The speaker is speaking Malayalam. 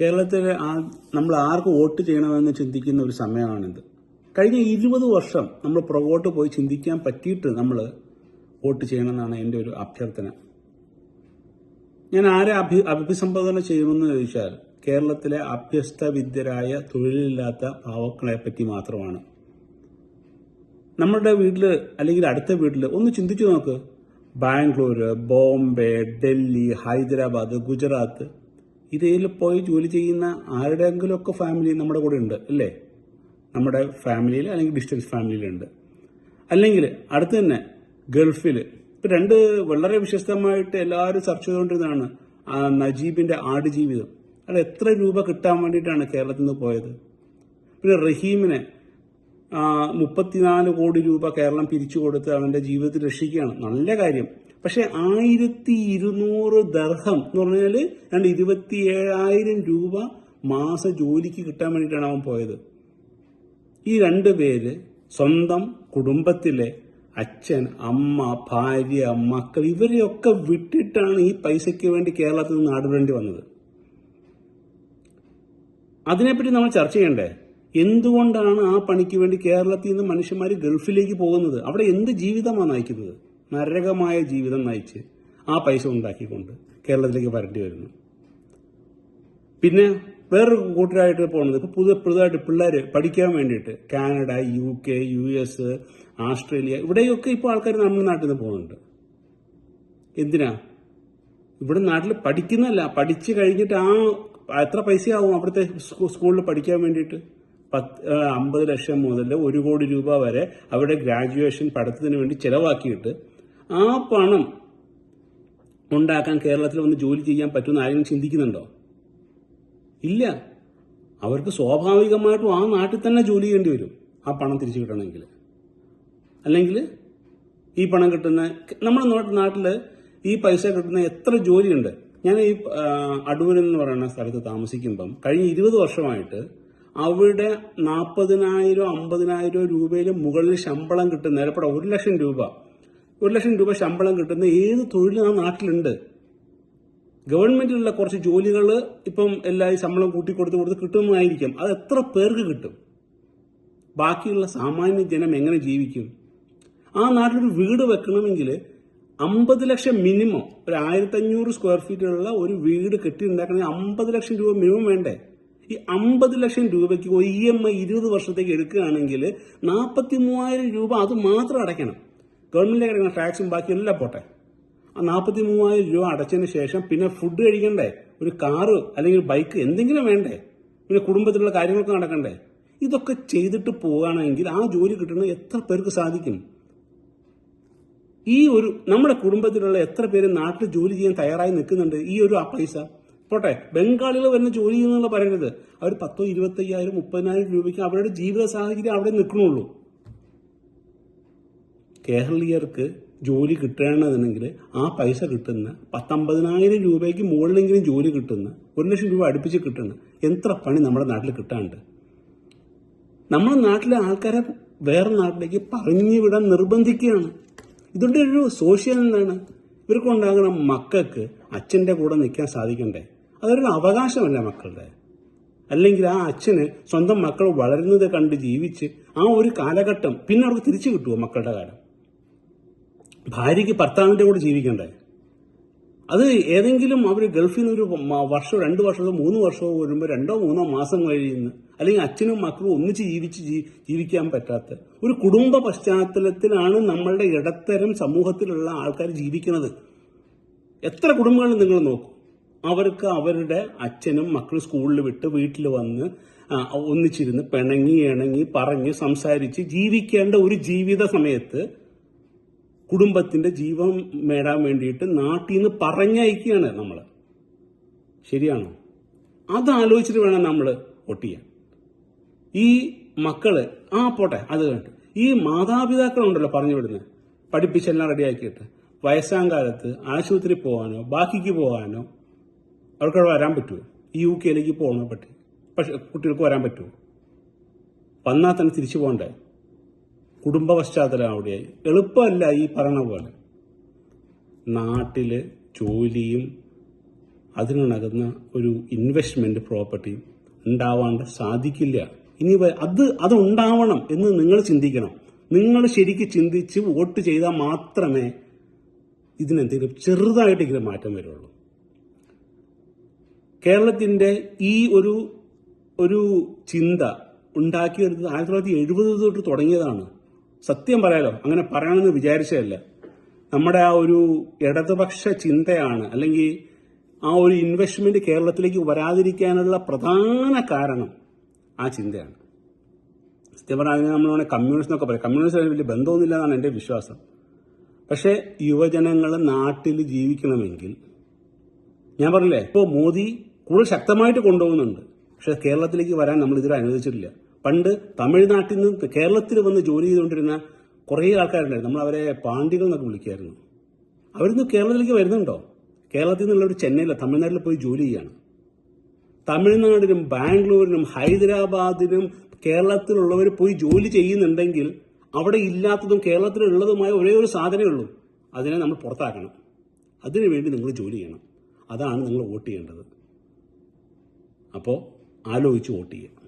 കേരളത്തിലെ ആ നമ്മൾ ആർക്ക് വോട്ട് ചെയ്യണമെന്ന് ചിന്തിക്കുന്ന ഒരു സമയമാണിത്. കഴിഞ്ഞ ഇരുപത് വർഷം നമ്മൾ പുറകോട്ട് പോയി ചിന്തിക്കാൻ പറ്റിയിട്ട് നമ്മൾ വോട്ട് ചെയ്യണമെന്നാണ് എന്റെ ഒരു അഭ്യർത്ഥന. ഞാൻ ആരെ അഭി അഭിസംബോധന ചെയ്യുമെന്ന് ചോദിച്ചാൽ കേരളത്തിലെ അഭ്യസ്ത വിദ്യരായ തൊഴിലില്ലാത്ത പാവക്കളെ പറ്റി മാത്രമാണ്. നമ്മുടെ വീട്ടിൽ അല്ലെങ്കിൽ അടുത്ത വീട്ടിൽ ഒന്ന് ചിന്തിച്ചു നോക്ക്. ബാംഗ്ലൂർ ബോംബെ ഡൽഹി ഹൈദരാബാദ് ഗുജറാത്ത് ഇതിൽ പോയി ജോലി ചെയ്യുന്ന ആരുടെയെങ്കിലുമൊക്കെ ഫാമിലി നമ്മുടെ കൂടെ ഉണ്ട് അല്ലേ? നമ്മുടെ ഫാമിലിയിൽ അല്ലെങ്കിൽ ഡിസ്റ്റൻസ് ഫാമിലിയിലുണ്ട് അല്ലെങ്കിൽ അടുത്ത് തന്നെ ഗൾഫിൽ ഇപ്പം രണ്ട് വളരെ വിശ്വസ്തമായിട്ട് എല്ലാവരും ചർച്ച ചെയ്തുകൊണ്ടിരുന്നതാണ് ആ ആട് ജീവിതം അത് എത്ര രൂപ കിട്ടാൻ വേണ്ടിയിട്ടാണ് കേരളത്തിൽ നിന്ന് പോയത്? പിന്നെ റഹീമിനെ മുപ്പത്തിനാല് കോടി രൂപ കേരളം പിരിച്ചു കൊടുത്ത് അവന്റെ ജീവിതത്തിൽ രക്ഷിക്കുകയാണ് നല്ല കാര്യം. പക്ഷെ ആയിരത്തി ഇരുന്നൂറ് ദർഹം എന്ന് പറഞ്ഞാൽ രണ്ട് ഇരുപത്തി ഏഴായിരം രൂപ മാസ ജോലിക്ക് കിട്ടാൻ വേണ്ടിയിട്ടാണ് അവൻ പോയത്. ഈ രണ്ട് പേര് സ്വന്തം കുടുംബത്തിലെ അച്ഛൻ അമ്മ ഭാര്യ മക്കൾ ഇവരെയൊക്കെ വിട്ടിട്ടാണ് ഈ പൈസയ്ക്ക് വേണ്ടി കേരളത്തിൽ നിന്ന് നാടുവിടേണ്ടി വന്നത്. അതിനെപ്പറ്റി നമ്മൾ ചർച്ച ചെയ്യണ്ടേ? എന്തുകൊണ്ടാണ് ആ പണിക്ക് വേണ്ടി കേരളത്തിൽ നിന്ന് മനുഷ്യന്മാർ ഗൾഫിലേക്ക് പോകുന്നത്? അവിടെ എന്ത് ജീവിതമാണ് നയിക്കുന്നത്? നരകമായ ജീവിതം നയിച്ച് ആ പൈസ ഉണ്ടാക്കിക്കൊണ്ട് കേരളത്തിലേക്ക് വരേണ്ടി വരുന്നു. പിന്നെ വേറൊരു കൂട്ടരായിട്ട് പോകുന്നത് ഇപ്പൊ പുതിയ പുതുതായിട്ട് പിള്ളേർ പഠിക്കാൻ വേണ്ടിയിട്ട് Canada U K U S Australia ഇവിടെയൊക്കെ ഇപ്പോൾ ആൾക്കാർ നമ്മുടെ നാട്ടിൽ നിന്ന് പോകുന്നുണ്ട് എന്തിനാ? ഇവിടെ നാട്ടിൽ പഠിക്കുന്നല്ല പഠിച്ചു കഴിഞ്ഞിട്ട് ആ എത്ര പൈസയാവും അവിടുത്തെ സ്കൂളിൽ പഠിക്കാൻ വേണ്ടിയിട്ട്? പത്ത് അമ്പത് ലക്ഷം മുതൽ ഒരു കോടി രൂപ വരെ അവിടെ ഗ്രാജുവേഷൻ പഠിത്തത്തിന് വേണ്ടി ചെലവാക്കിയിട്ട് ആ പണം ഉണ്ടാക്കാൻ കേരളത്തിൽ വന്ന് ജോലി ചെയ്യാൻ പറ്റുമെന്ന് ആരെങ്കിലും ചിന്തിക്കുന്നുണ്ടോ? ഇല്ല. അവർക്ക് സ്വാഭാവികമായിട്ടും ആ നാട്ടിൽ തന്നെ ജോലി ചെയ്യേണ്ടി വരും ആ പണം തിരിച്ചു കിട്ടണമെങ്കിൽ. അല്ലെങ്കിൽ ഈ പണം കിട്ടുന്ന നമ്മുടെ നാട്ടിൽ ഈ പൈസ കിട്ടുന്ന എത്ര ജോലിയുണ്ട്? ഞാൻ ഈ അടൂർ എന്ന് പറയുന്ന സ്ഥലത്ത് താമസിക്കുമ്പം കഴിഞ്ഞ ഇരുപത് വർഷമായിട്ട് അവിടെ നാൽപ്പതിനായിരം അമ്പതിനായിരം രൂപയിൽ മുകളിൽ ശമ്പളം കിട്ടുന്ന ചിലപ്പോൾ ഒരു ലക്ഷം രൂപ ഒരു ലക്ഷം രൂപ ശമ്പളം കിട്ടുന്ന ഏത് തൊഴിലും ആ നാട്ടിലുണ്ട്. ഗവൺമെന്റിലുള്ള കുറച്ച് ജോലികൾ ഇപ്പം എല്ലാവരും ശമ്പളം കൂട്ടിക്കൊടുത്ത് കൊടുത്ത് കിട്ടുന്നതായിരിക്കും. അത് എത്ര പേർക്ക് കിട്ടും? ബാക്കിയുള്ള സാമാന്യ ജനം എങ്ങനെ ജീവിക്കും? ആ നാട്ടിലൊരു വീട് വെക്കണമെങ്കിൽ അമ്പത് ലക്ഷം മിനിമം ഒരു ആയിരത്തഞ്ഞൂറ് സ്ക്വയർ ഫീറ്റുള്ള ഒരു വീട് കെട്ടിയുണ്ടാക്കണമെങ്കിൽ അമ്പത് ലക്ഷം രൂപ മിനിമം വേണ്ടേ? ഈ അമ്പത് ലക്ഷം രൂപയ്ക്ക് ഇ എം ഐ ഇരുപത് വർഷത്തേക്ക് എടുക്കുകയാണെങ്കിൽ നാൽപ്പത്തി മൂവായിരം രൂപ അത് മാത്രം അടയ്ക്കണം. ഗവൺമെന്റിലേക്ക് അടക്കുന്ന ടാക്സും ബാക്കി എല്ലാം പോട്ടെ. ആ നാൽപ്പത്തി മൂവായിരം രൂപ അടച്ചതിന് ശേഷം പിന്നെ ഫുഡ് കഴിക്കണ്ടേ? ഒരു കാറ് അല്ലെങ്കിൽ ബൈക്ക് എന്തെങ്കിലും വേണ്ടേ? പിന്നെ കുടുംബത്തിലുള്ള കാര്യങ്ങളൊക്കെ നടക്കണ്ടേ? ഇതൊക്കെ ചെയ്തിട്ട് പോകുകയാണെങ്കിൽ ആ ജോലി കിട്ടുന്നത് എത്ര പേർക്ക് സാധിക്കും? ഈ ഒരു നമ്മുടെ കുടുംബത്തിലുള്ള എത്ര പേര് നാട്ടിൽ ജോലി ചെയ്യാൻ തയ്യാറായി നിൽക്കുന്നുണ്ട്? ഈ ഒരു ആ പൈസ. പോട്ടെ ബംഗാളികൾ വരുന്ന ജോലി ചെയ്യുന്നുള്ള പറയരുത് അവർ പത്തോ ഇരുപത്തയ്യായിരം മുപ്പതിനായിരം രൂപയ്ക്ക് അവരുടെ ജീവിത സാഹചര്യം അവിടെ നിൽക്കണുള്ളൂ. കേരളീയർക്ക് ജോലി കിട്ടണമെന്നുണ്ടെങ്കിൽ ആ പൈസ കിട്ടുന്ന പത്തൊമ്പതിനായിരം രൂപയ്ക്ക് മുകളിലെങ്കിലും ജോലി കിട്ടുന്ന ഒരു ലക്ഷം രൂപ അടുപ്പിച്ച് കിട്ടുന്ന എത്ര പണി നമ്മുടെ നാട്ടിൽ കിട്ടാണ്ട്? നമ്മുടെ നാട്ടിലെ ആൾക്കാരെ വേറെ നാട്ടിലേക്ക് പറഞ്ഞു വിടാൻ നിർബന്ധിക്കുകയാണ്. ഇതുകൊണ്ട് ഒരു സോഷ്യൽ എന്താണ്? ഇവർക്കുണ്ടാകുന്ന മക്കൾക്ക് അച്ഛന്റെ കൂടെ നിൽക്കാൻ സാധിക്കണ്ടേ? അതൊരു അവകാശമല്ല മക്കളുടെ. അല്ലെങ്കിൽ ആ അച്ഛന് സ്വന്തം മക്കൾ വളരുന്നത് കണ്ട് ജീവിച്ച് ആ ഒരു കാലഘട്ടം പിന്നെ അവർക്ക് തിരിച്ചു കിട്ടുമോ മക്കളുടെ കാലം? ഭാര്യയ്ക്ക് ഭർത്താവിന്റെ കൂടെ ജീവിക്കണ്ടേ? അത് ഏതെങ്കിലും അവർ ഗൾഫിൽ നിന്ന് ഒരു വർഷം രണ്ട് വർഷമോ മൂന്ന് വർഷമോ വരുമ്പോൾ രണ്ടോ മൂന്നോ മാസം കഴിയുന്ന അല്ലെങ്കിൽ അച്ഛനും മക്കളും ഒന്നിച്ച് ജീവിച്ച് ജീവിക്കാൻ പറ്റാത്ത ഒരു കുടുംബ പശ്ചാത്തലത്തിലാണ് നമ്മളുടെ ഇടത്തരം സമൂഹത്തിലുള്ള ആൾക്കാർ ജീവിക്കുന്നത്. എത്ര കുടുംബങ്ങൾ നിങ്ങൾ നോക്കൂ. അവർക്ക് അവരുടെ അച്ഛനും മക്കളും സ്കൂളിൽ വിട്ട് വീട്ടിൽ വന്ന് ഒന്നിച്ചിരുന്ന് പിണങ്ങി ഇണങ്ങി പറഞ്ഞ് സംസാരിച്ച് ജീവിക്കേണ്ട ഒരു ജീവിത സമയത്ത് കുടുംബത്തിന്റെ ജീവൻ നേടാൻ വേണ്ടിയിട്ട് നാട്ടിൽ നിന്ന് പറഞ്ഞയക്കുകയാണ് നമ്മൾ ശരിയാണോ? അത് ആലോചിച്ചിട്ട് വേണം നമ്മൾ വോട്ട് ഈ മക്കൾ ആ പോട്ടെ അത് കണ്ടു ഈ മാതാപിതാക്കളുണ്ടല്ലോ പറഞ്ഞു വിടുന്നത് പഠിപ്പിച്ചെല്ലാം റെഡിയാക്കിയിട്ട്. വയസ്സാം കാലത്ത് ആശുപത്രി പോകാനോ ബാക്കിക്ക് പോകാനോ അവർക്കവിടെ വരാൻ പറ്റുമോ യു കെയിലേക്ക് പോകണോ പറ്റി. പക്ഷെ കുട്ടികൾക്ക് വരാൻ പറ്റുമോ വന്നാൽ തന്നെ തിരിച്ചു പോകണ്ടേ? കുടുംബ പശ്ചാത്തലം അവിടെയായി എളുപ്പമല്ല ഈ പറഞ്ഞ പോലെ. നാട്ടിൽ ജോലിയും അതിനുണകുന്ന ഒരു ഇൻവെസ്റ്റ്മെന്റ് പ്രോപ്പർട്ടിയും ഉണ്ടാവാണ്ട് സാധിക്കില്ല. ഇനി അത് അത് ഉണ്ടാവണം എന്ന് നിങ്ങൾ ചിന്തിക്കണം. നിങ്ങൾ ശരിക്ക് ചിന്തിച്ച് വോട്ട് ചെയ്താൽ മാത്രമേ ഇതിനെന്തെങ്കിലും ചെറുതായിട്ടെങ്കിലും മാറ്റം വരുള്ളൂ. കേരളത്തിന്റെ ഈ ഒരു ഒരു ചിന്ത ഉണ്ടാക്കിയെടുത്തത് ആയിരത്തി തൊള്ളായിരത്തി എഴുപത് തൊട്ട് തുടങ്ങിയതാണ്. സത്യം പറയാലോ അങ്ങനെ പറയണമെന്ന് വിചാരിച്ചതല്ല. നമ്മുടെ ആ ഒരു ഇടതുപക്ഷ ചിന്തയാണ് അല്ലെങ്കിൽ ആ ഒരു ഇൻവെസ്റ്റ്മെന്റ് കേരളത്തിലേക്ക് വരാതിരിക്കാനുള്ള പ്രധാന കാരണം ആ ചിന്തയാണ്. സത്യം പറഞ്ഞാൽ അതിനെ നമ്മൾ കമ്മ്യൂണിസ്റ്റ് എന്നൊക്കെ പറയാം. കമ്മ്യൂണിസ്റ്റ് വലിയ ബന്ധമൊന്നുമില്ല എന്നാണ് എന്റെ വിശ്വാസം. പക്ഷേ യുവജനങ്ങൾ നാട്ടിൽ ജീവിക്കണമെങ്കിൽ ഞാൻ പറഞ്ഞില്ലേ ഇപ്പോൾ മോദി കൂടുതൽ ശക്തമായിട്ട് കൊണ്ടുപോകുന്നുണ്ട്. പക്ഷേ കേരളത്തിലേക്ക് വരാൻ നമ്മൾ ഇതുവരെ അനുവദിച്ചിട്ടില്ല. പണ്ട് തമിഴ്നാട്ടിൽ നിന്ന് കേരളത്തിൽ വന്ന് ജോലി ചെയ്തുകൊണ്ടിരുന്ന കുറേ ആൾക്കാരുണ്ടായിരുന്നു. നമ്മൾ അവരെ പാണ്ഡികൾ എന്നൊക്കെ വിളിക്കുമായിരുന്നു അവരിന്ന് കേരളത്തിലേക്ക് വരുന്നുണ്ടോ? കേരളത്തിൽ നിന്നുള്ളവർ ചെന്നൈയിലോ തമിഴ്നാട്ടിൽ പോയി ജോലി ചെയ്യാണ്. തമിഴ്നാടിനും ബാംഗ്ലൂരിനും ഹൈദരാബാദിനും കേരളത്തിലുള്ളവർ പോയി ജോലി ചെയ്യുന്നുണ്ടെങ്കിൽ അവിടെ ഇല്ലാത്തതും കേരളത്തിലുള്ളതുമായ ഒരേ ഒരു സാധനമേ ഉള്ളൂ. അതിനെ നമ്മൾ പുറത്താക്കണം. അതിനുവേണ്ടി നിങ്ങൾ ജോലി ചെയ്യണം. അതാണ് നിങ്ങൾ വോട്ട് ചെയ്യേണ്ടത്. അപ്പോൾ ആലോചിച്ച് വോട്ട് ചെയ്യുക.